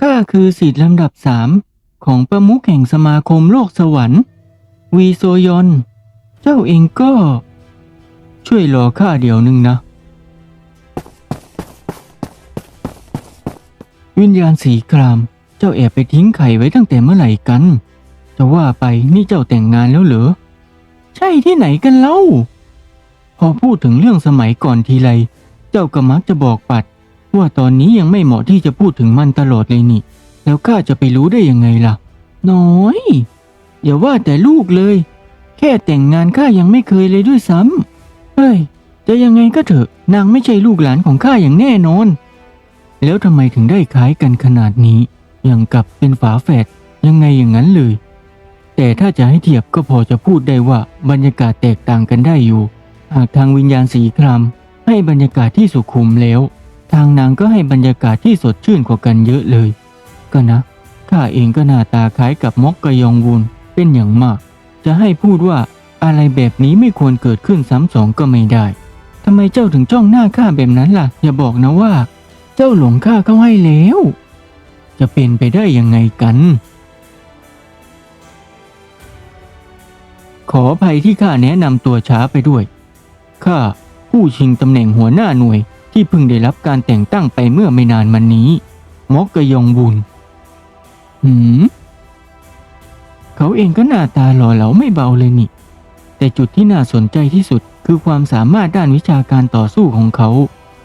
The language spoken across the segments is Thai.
ข้าคือสิทธิ์ลำดับสามของประมุขแห่งสมาคมโลกสวรรค์ วีโซยอน เจ้าเองก็ ช่วยรอข้าเดี๋ยวหนึ่งนะ วิญญาณสีคราม เจ้าแอบไปทิ้งไข่ไว้ตั้งแต่เมื่อไหร่กัน จะว่าไปนี่เจ้าแต่งงานแล้วเหรอ ใช่ที่ไหนกันเล่า พอพูดถึงเรื่องสมัยก่อนทีไร เจ้าก็มักจะบอกปัด ว่าตอนนี้ยังไม่เหมาะที่จะพูดถึงมันตลอดเลยนี่ แล้วข้าจะไปรู้ได้ยังไงล่ะ น้อย อย่าว่าแต่ลูกเลย แค่แต่งงานข้ายังไม่เคยเลยด้วยซ้ำเฮ้ย จะยังไงก็เถอะ นางไม่ใช่ลูกหลานของข้าอย่างแน่นอน แล้วทำไมถึงได้คล้ายกันขนาดนี้ อย่างกับเป็นฝาแฝดยังไงอย่างนั้นเลย แต่ถ้าจะให้เทียบก็พอจะพูดได้ว่าบรรยากาศแตกต่างกันได้อยู่ หากทางวิญญาณสีครามให้บรรยากาศที่สุขุมแล้ว ทางนางก็ให้บรรยากาศที่สดชื่นกว่ากันเยอะเลย ก็นะข้าเองก็หน้าตาคล้ายกับมกกยองวูนเป็นอย่างมาก จะให้พูดว่าอะไรแบบนี้ไม่ควรเกิดขึ้นซ้ำสองก็ไม่ได้ทำไมเจ้าถึงจ้องหน้าข้าแบบนั้นล่ะ อย่าบอกนะว่า เจ้าหลงข้าเข้าให้แล้ว จะเป็นไปได้ยังไงกัน ขออภัยที่ข้าแนะนำตัวช้าไปด้วยข้าผู้ชิงตำแหน่งหัวหน้าหน่วย ที่เพิ่งได้รับการแต่งตั้งไปเมื่อไม่นานมานี้มอกกะยองบุญหืมเขาเองก็หน้าตาหล่อเหลาไม่เบาเลยนี่ แต่จุดที่น่าสนใจที่สุดคือความสามารถด้านวิชาการต่อสู้ของเขา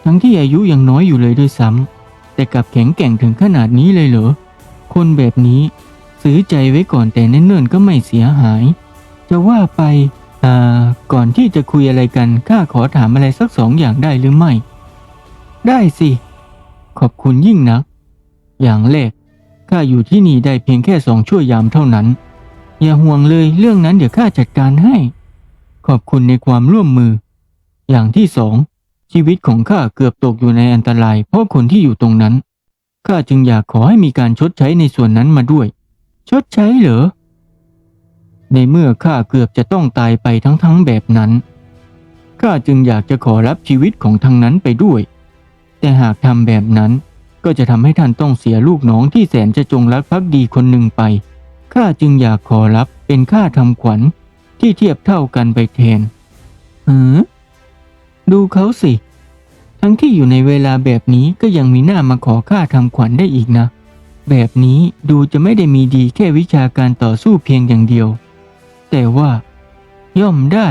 ทั้งที่อายุยังน้อยอยู่เลยด้วยซ้ำแต่กลับแข็งแกร่งถึงขนาดนี้เลยเหรอ คนแบบนี้ซื้อใจไว้ก่อนแต่เนิ่นๆก็ไม่เสียหาย จะว่าไป อ่า ก่อนที่จะคุยอะไรกันข้าขอถามอะไรสักสองอย่างได้หรือไม่ ได้สิ ขอบคุณยิ่งนัก อย่างแรกข้าอยู่ที่นี่ได้เพียงแค่สองชั่วยามเท่านั้น อย่าห่วงเลยเรื่องนั้นเดี๋ยวข้าจัดการให้ ขอบคุณในความร่วมมือ อย่างที่สองชีวิตของข้าเกือบตกอยู่ในอันตราย เพราะคนที่อยู่ตรงนั้นข้าจึงอยากขอให้มีการชดใช้ในส่วนนั้นมาด้วย ชดใช้เหรอ ในเมื่อข้าเกือบจะต้องตายไปทั้งๆแบบนั้นข้าจึงอยากจะขอรับชีวิตของทั้งนั้นไปด้วย แต่หากทำแบบนั้น ก็จะทำให้ท่านต้องเสียลูกน้องที่แสนจะจงรักภักดีคนหนึ่งไป ข้าจึงอยากขอรับเป็นค่าทำขวัญที่เทียบเท่ากันไปแทนหือดูเขาสิ ทั้งที่อยู่ในเวลาแบบนี้ก็ยังมีหน้ามาขอค่าทำขวัญได้อีกนะ แบบนี้ดูจะไม่ได้มีดีแค่วิชาการต่อสู้เพียงอย่างเดียว แต่ว่า ย่อมได้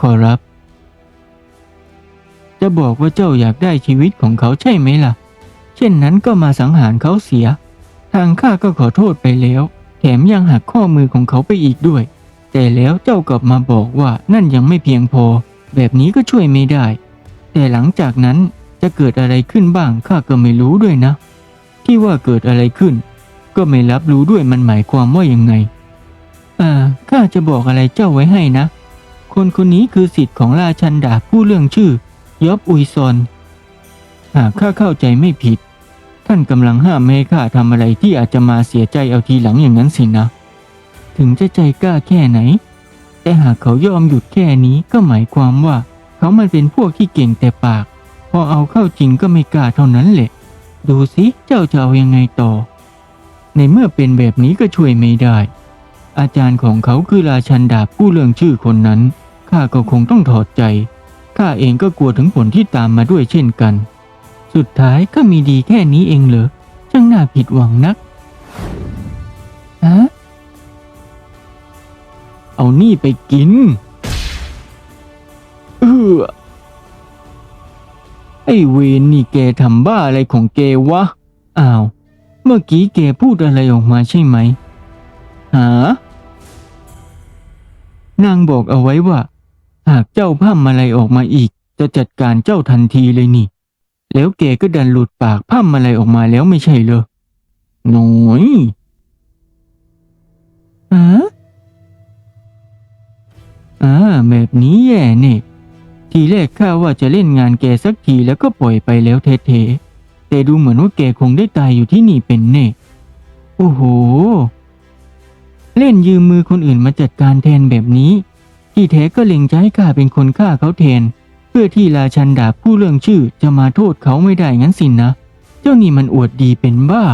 ขอรับ จะบอกว่าเจ้าอยากได้ชีวิตของเขาใช่ไหมล่ะ เช่นนั้นก็มาสังหารเขาเสีย ทางข้าก็ขอโทษไปแล้ว แถมยังหักข้อมือของเขาไปอีกด้วย แต่แล้วเจ้ากลับมาบอกว่านั่นยังไม่เพียงพอ แบบนี้ก็ช่วยไม่ได้ แต่หลังจากนั้นจะเกิดอะไรขึ้นบ้างข้าก็ไม่รู้ด้วยนะ ที่ว่าเกิดอะไรขึ้น ก็ไม่รับรู้ด้วยมันหมายความว่ายังไง อ่าข้าจะบอกอะไรเจ้าไว้ให้นะ คนคนนี้คือสิทธิ์ของราชันดาผู้เรื่องชื่อ ยอบอุยซอน หากข้าเข้าใจไม่ผิด ท่านกำลังห้ามไม่ให้ข้าทำอะไรที่อาจจะมาเสียใจเอาทีหลังอย่างนั้นสินะ ถึงจะใจกล้าแค่ไหน แต่หากเขายอมหยุดแค่นี้ก็หมายความว่า เขามันเป็นพวกที่เก่งแต่ปาก พอเอาเข้าจริงก็ไม่กล้าเท่านั้นแหละ ดูสิเจ้าจะเอายังไงต่อ ในเมื่อเป็นแบบนี้ก็ช่วยไม่ได้ อาจารย์ของเขาคือราชันดาบผู้เรื่องชื่อคนนั้นข้าก็คงต้องถอดใจ ข้าเองก็กลัวถึงผลที่ตามมาด้วยเช่นกัน สุดท้ายก็มีดีแค่นี้เองเหรอช่างน่าผิดหวังนักฮะเอานี่ไปกิน เออไอ้เวนนี่แกทำบ้าอะไรของแกวะ อ้าว เมื่อกี้แกพูดอะไรออกมาใช่ไหม หานางบอกเอาไว้ว่า หากเจ้าพร่ำอะไรออกมาอีก จะจัดการเจ้าทันทีเลยนี่ แล้วแกก็ดันหลุดปากพร่ำอะไรออกมาแล้วไม่ใช่เหรอหน่อยฮะอ่าแบบนี้แย่เนี่ยทีแรกข้าว่าจะเล่นงานแกสักทีแล้วก็ปล่อยไปแล้วเทๆแต่ดูเหมือนว่าแกคงได้ตายอยู่ที่นี่เป็นแน่โอ้โห เล่นยืมมือคนอื่นมาจัดการแทนแบบนี้ ที่แท้ก็เล็งจะให้ข้าเป็นคนฆ่าเขาแทน เพื่อที่ราชันดาผู้เรื่องชื่อจะมาโทษเขาไม่ได้งั้นสินนะ เจ้านี่มันอวดดีเป็นบ้า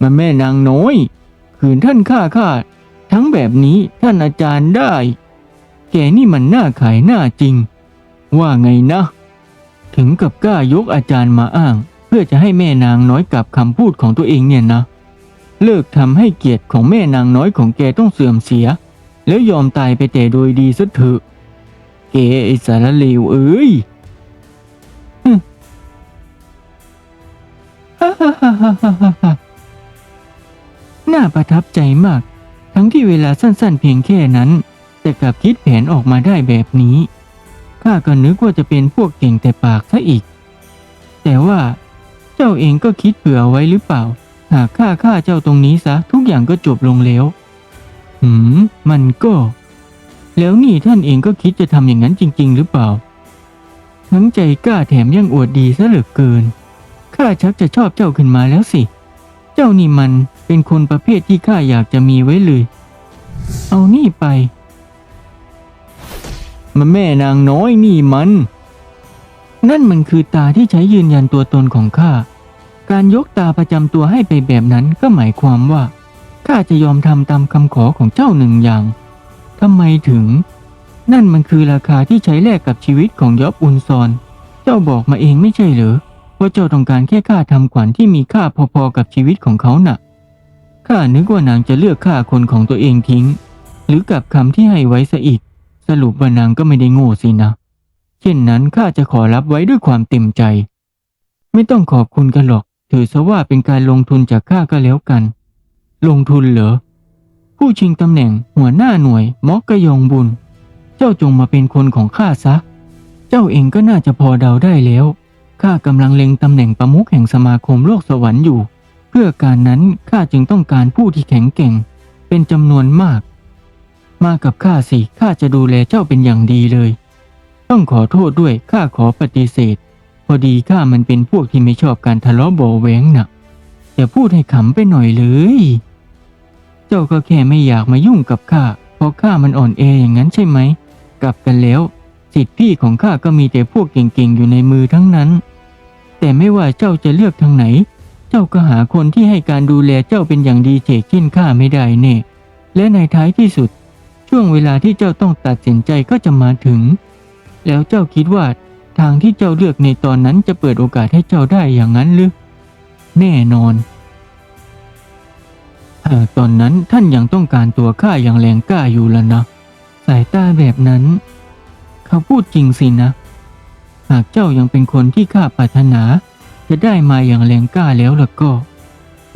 มันแม่นางน้อย ขืนท่านฆ่าข้าทั้งแบบนี้ท่านอาจารย์ได้ แกนี่มันหน้าขายหน้าจริง ว่าไงนะ ถึงกับกล้ายกอาจารย์มาอ้าง เพื่อจะให้แม่นางน้อยกลับคำพูดของตัวเองเนี่ยนะ เลิกทำให้เกียรติของแม่นางน้อยของแกต้องเสื่อมเสีย แล้วยอมตายไปแต่โดยดีซะเถอะแกไอสารเลวเอ้ยฮ่าฮ่าฮ่าฮ่าฮ่าฮ่าน่าประทับใจมาก ทั้งที่เวลาสั้นๆเพียงแค่นั้น แต่กลับคิดแผนออกมาได้แบบนี้ ข้าก็นึกว่าจะเป็นพวกเก่งแต่ปากซะอีก แต่ว่า เจ้าเองก็คิดเผื่อไว้หรือเปล่า หากข้าฆ่าเจ้าตรงนี้ซะ ทุกอย่างก็จบลงแล้ว หืม มันก็ แล้วนี่ท่านเองก็คิดจะทำอย่างนั้นจริง ๆ หรือเปล่า ทั้งใจกล้าแถมยังอวดดีซะเหลือเกิน ข้าชักจะชอบเจ้าขึ้นมาแล้วสิ เจ้านี่มันเป็นคนประเภทที่ข้าอยากจะมีไว้เลย เอานี่ไป มันแม่นางน้อยนี่มัน นั่นมันคือตาที่ใช้ยืนยันตัวตนของข้า การยกตาประจำตัวให้ไปแบบนั้นก็หมายความว่า ข้าจะยอมทำตามคำขอของเจ้าหนึ่งอย่างทำไมถึง นั่นมันคือราคาที่ใช้แลกกับชีวิตของยอบอุนซอน เจ้าบอกมาเองไม่ใช่เหรอว่าเจ้าต้องการแค่ค่าทำขวัญที่มีค่าพอๆกับชีวิตของเขาน่ะข้านึกว่านางจะเลือกฆ่าคนของตัวเองทิ้ง หรือกับคำที่ให้ไว้ซะอีก สรุปว่านางก็ไม่ได้โง่สินะ เช่นนั้นข้าจะขอรับไว้ด้วยความเต็มใจ ไม่ต้องขอบคุณกันหรอก ถือซะว่าเป็นการลงทุนจากข้าก็แล้วกัน ลงทุนเหรอ ผู้ชิงตำแหน่งหัวหน้าหน่วยมอกกะยองบุญ เจ้าจงมาเป็นคนของข้าซะ เจ้าเองก็น่าจะพอเดาได้แล้ว ข้ากำลังเล็งตำแหน่งประมุขแห่งสมาคมโลกสวรรค์อยู่ เพื่อการนั้นข้าจึงต้องการผู้ที่แข็งแกร่ง เป็นจำนวนมาก มากับข้าสิข้าจะดูแลเจ้าเป็นอย่างดีเลย ต้องขอโทษด้วยข้าขอปฏิเสธ พอดีข้ามันเป็นพวกที่ไม่ชอบการทะเลาะเบาแหวงน่ะอย่าพูดให้ขำไปหน่อยเลย จ้าก็แค่ไม่อยากมายุ่งกับข้าเพราะข้ามันอ่อนแออย่างนั้นใช่ไหม กลับกันแล้ว สิทธิพี่ของข้าก็มีแต่พวกเก่งๆอยู่ในมือทั้งนั้น แต่ไม่ว่าเจ้าจะเลือกทางไหน เจ้าก็หาคนที่ให้การดูแลเจ้าเป็นอย่างดีเฉกเช่นข้าไม่ได้แน่ และในท้ายที่สุด ช่วงเวลาที่เจ้าต้องตัดสินใจก็จะมาถึง แล้วเจ้าคิดว่าทางที่เจ้าเลือกในตอนนั้นจะเปิดโอกาสให้เจ้าได้อย่างนั้นหรือแน่นอน หากตอนนั้นท่านยังต้องการตัวข้าอย่างแรงกล้าอยู่ล้วนะ สายตาแบบนั้น เขาพูดจริงสินะ หากเจ้ายังเป็นคนที่ข้าปรารถนา จะได้มาอย่างแรงกล้าแล้วล่ะก็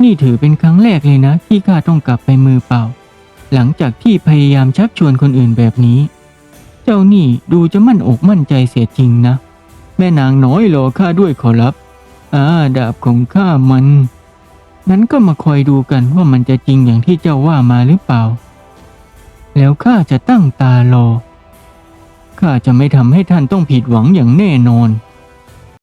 นี่ถือเป็นครั้งแรกเลยนะ ที่ข้าต้องกลับไปมือเปล่า หลังจากที่พยายามชักชวนคนอื่นแบบนี้ เจ้านี่ดูจะมั่นอกมั่นใจเสียจริงนะ แม่นางน้อยรอข้าด้วยขอรับ อ่าดาบของข้ามัน นั้นก็มาคอยดูกันว่ามันจะจริงอย่างที่เจ้าว่ามาหรือเปล่า แล้วข้าจะตั้งตารอ ข้าจะไม่ทำให้ท่านต้องผิดหวังอย่างแน่นอน